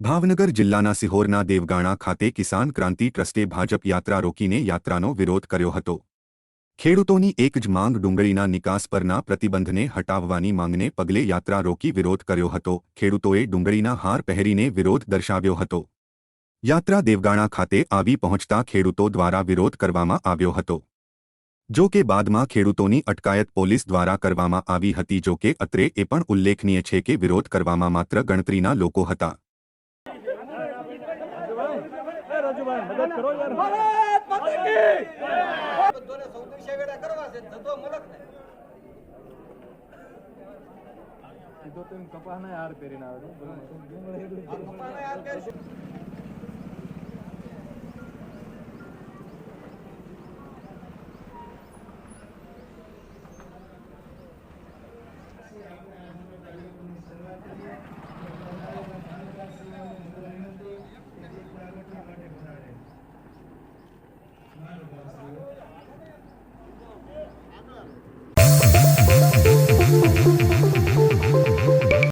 ભાવનગર જિલ્લાના સિહોરના દેવગાણા ખાતે કિસાન ક્રાંતિ ટ્રસ્ટે ભાજપ યાત્રા રોકીને યાત્રાનો વિરોધ કર્યો હતો. ખેડૂતોની એક જ માંગ ડુંગળીના નિકાસ પરના પ્રતિબંધને હટાવવાની માંગને પગલે યાત્રા રોકી વિરોધ કર્યો હતો. ખેડૂતોએ ડુંગળીના હાર પહેરીને વિરોધ દર્શાવ્યો હતો. યાત્રા દેવગાણા ખાતે આવી પહોંચતા ખેડૂતો દ્વારા વિરોધ કરવામાં આવ્યો હતો. જો કે બાદમાં ખેડૂતોની અટકાયત પોલીસ દ્વારા કરવામાં આવી હતી જો કે અત્રે એ પણ ઉલ્લેખનીય છે કે વિરોધ કરવામાં માત્ર ગણતરીના લોકો હતા. રાજુભાઈ મદદ કરો યાર. ભારત માતા કી! બધાને સૌથી વેડા કરવા છે ધંધો મલક ને સીધો હાર પહેરીને આવે છે. આ કપાળા યાર પહેરશું.